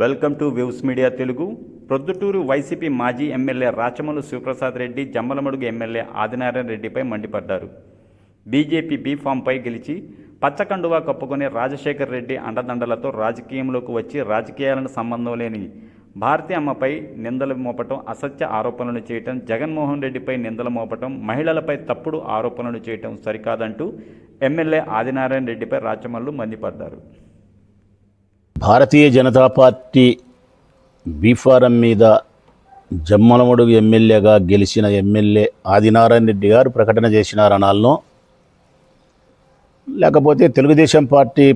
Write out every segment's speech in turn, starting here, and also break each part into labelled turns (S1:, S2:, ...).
S1: Welcome to views media Telugu. Proddatur YCP మాజీ MLA Rachamallu Sivaprasad Reddy Jammalamadugu MLA Adinarayana రెడ్డిపై మండిపడ్డారు. బీజేపీ బీఫామ్పై గెలిచి పచ్చకండువా కప్పుకొని రాజశేఖర్ రెడ్డి అండదండలతో రాజకీయంలోకి వచ్చి రాజకీయాలను సంబంధం లేని భారతీ అమ్మపై నిందలు మోపటం అసత్య ఆరోపణలు చేయటం జగన్మోహన్ రెడ్డిపై నిందలు మోపటం మహిళలపై తప్పుడు ఆరోపణలు చేయటం సరికాదంటూ ఎమ్మెల్యే ఆదినారాయణ రెడ్డిపై రాచమల్లు మండిపడ్డారు.
S2: భారతీయ జనతా పార్టీ బీఫారం మీద జమ్మలమడుగు ఎమ్మెల్యేగా గెలిచిన ఎమ్మెల్యే ఆదినారాయణ రెడ్డి గారు ప్రకటన చేసిన రణాలను లేకపోతే తెలుగుదేశం పార్టీ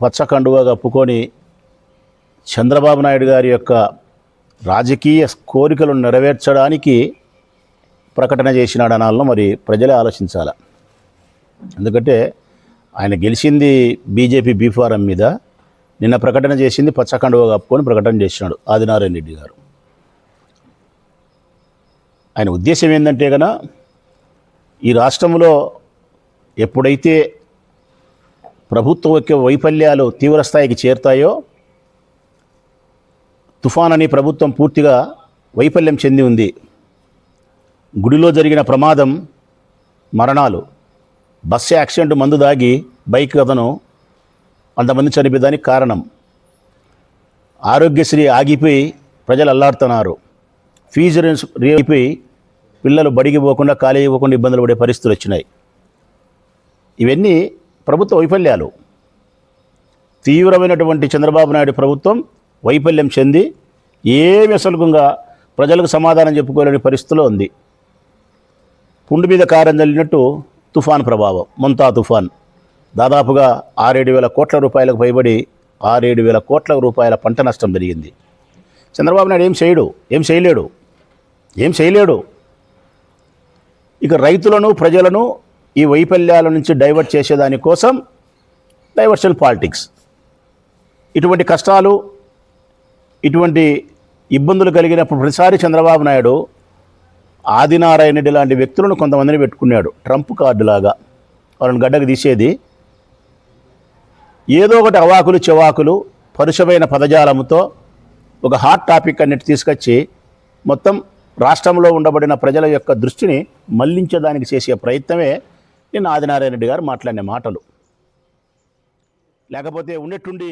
S2: పచ్చకండుగా కప్పుకొని చంద్రబాబు నాయుడు గారి యొక్క రాజకీయ కోరికలు నెరవేర్చడానికి ప్రకటన చేసిన రణాలను మరి ప్రజలే ఆలోచించాలి. ఎందుకంటే ఆయన గెలిచింది బీజేపీ బీఫారం మీద. నిన్న ప్రకటన చేసింది పచ్చకండువ కప్పుకొని ప్రకటన చేసినాడు ఆదినారాయణ రెడ్డి గారు. ఆయన ఉద్దేశం ఏంటంటే కన ఈ రాష్ట్రంలో ఎప్పుడైతే ప్రభుత్వ యొక్క వైఫల్యాలు తీవ్రస్థాయికి చేరుతాయో తుఫాన్ అని ప్రభుత్వం పూర్తిగా వైఫల్యం చెంది ఉంది. గుడిలో జరిగిన ప్రమాదం మరణాలు బస్సు యాక్సిడెంట్ మందు దాగి బైక్ అతను అంతమంది చనిపోయేదానికి కారణం. ఆరోగ్యశ్రీ ఆగిపోయి ప్రజలు అల్లాడుతున్నారు. ఫీజు అయిపోయి పిల్లలు బడికి పోకుండా ఖాళీ పోకుండా ఇబ్బందులు పడే పరిస్థితులు వచ్చినాయి. ఇవన్నీ ప్రభుత్వ వైఫల్యాలు. తీవ్రమైనటువంటి చంద్రబాబు నాయుడు ప్రభుత్వం వైఫల్యం చెంది ఏమి అసలుగా ప్రజలకు సమాధానం చెప్పుకోలేని పరిస్థితిలో ఉంది. పుండు మీద కారం చల్లినట్టు తుఫాన్ ప్రభావం మొంతా తుఫాన్. దాదాపుగా ఆరేడు వేల కోట్ల రూపాయలకు పైబడి ఆరేడు వేల కోట్ల రూపాయల పంట నష్టం జరిగింది. చంద్రబాబు నాయుడు ఏం చేయడు ఏం చేయలేడు ఏం చేయలేడు. ఇక రైతులను ప్రజలను ఈ వైఫల్యాల నుంచి డైవర్ట్ చేసేదాని కోసం డైవర్షన్ పాలిటిక్స్. ఇటువంటి కష్టాలు ఇటువంటి ఇబ్బందులు కలిగినప్పుడు ప్రతిసారి చంద్రబాబు నాయుడు ఆదినారాయణ రెడ్డి లాంటి వ్యక్తులను కొంతమందిని పెట్టుకున్నాడు. ట్రంప్ కార్డులాగా. వాళ్ళని గడ్డకు తీసేది ఏదో ఒకటి అవాకులు చెవాకులు పరుషమైన పదజాలముతో ఒక హాట్ టాపిక్ అన్నిటి తీసుకొచ్చి మొత్తం రాష్ట్రంలో ఉండబడిన ప్రజల యొక్క దృష్టిని మళ్ళించడానికి చేసే ప్రయత్నమే నిన్న ఆదినారాయణ రెడ్డి గారు మాట్లాడిన మాటలు. లేకపోతే ఉన్నట్టుండి